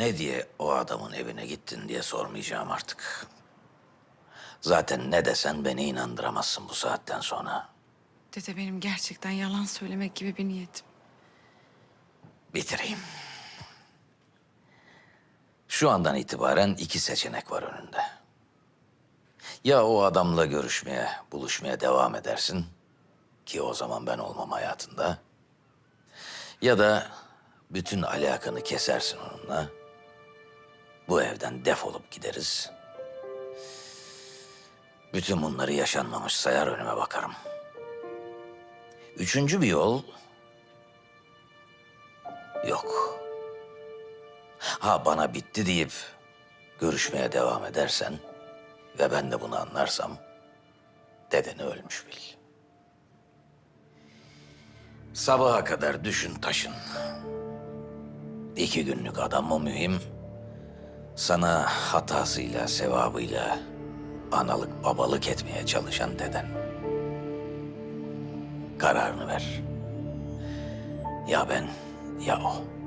Ne diye o adamın evine gittin diye sormayacağım artık. Zaten ne desen beni inandıramazsın bu saatten sonra. Dede benim gerçekten yalan söylemek gibi bir niyetim. Bitireyim. Şu andan itibaren iki seçenek var önünde. Ya o adamla görüşmeye, buluşmaya devam edersin ki o zaman ben olmam hayatında. Ya da bütün alakanı kesersin onunla. Bu evden defolup gideriz. Bütün bunları yaşanmamış sayar önüme bakarım. Üçüncü bir yol yok. Ha bana bitti deyip görüşmeye devam edersen ve ben de bunu anlarsam dedeni ölmüş bil. Sabaha kadar düşün taşın. İki günlük adam mı mühim? Sana hatasıyla, sevabıyla analık babalık etmeye çalışan deden. Kararını ver. Ya ben ya o.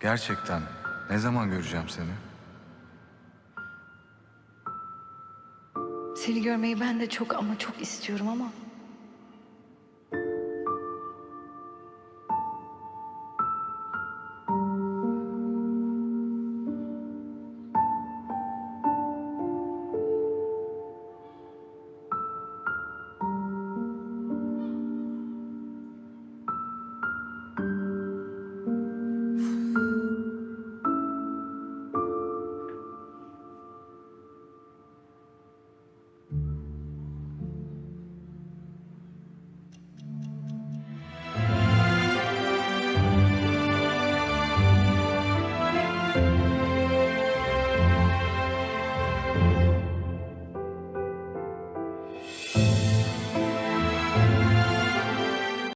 Gerçekten ne zaman göreceğim seni? Seni görmeyi ben de çok ama çok istiyorum ama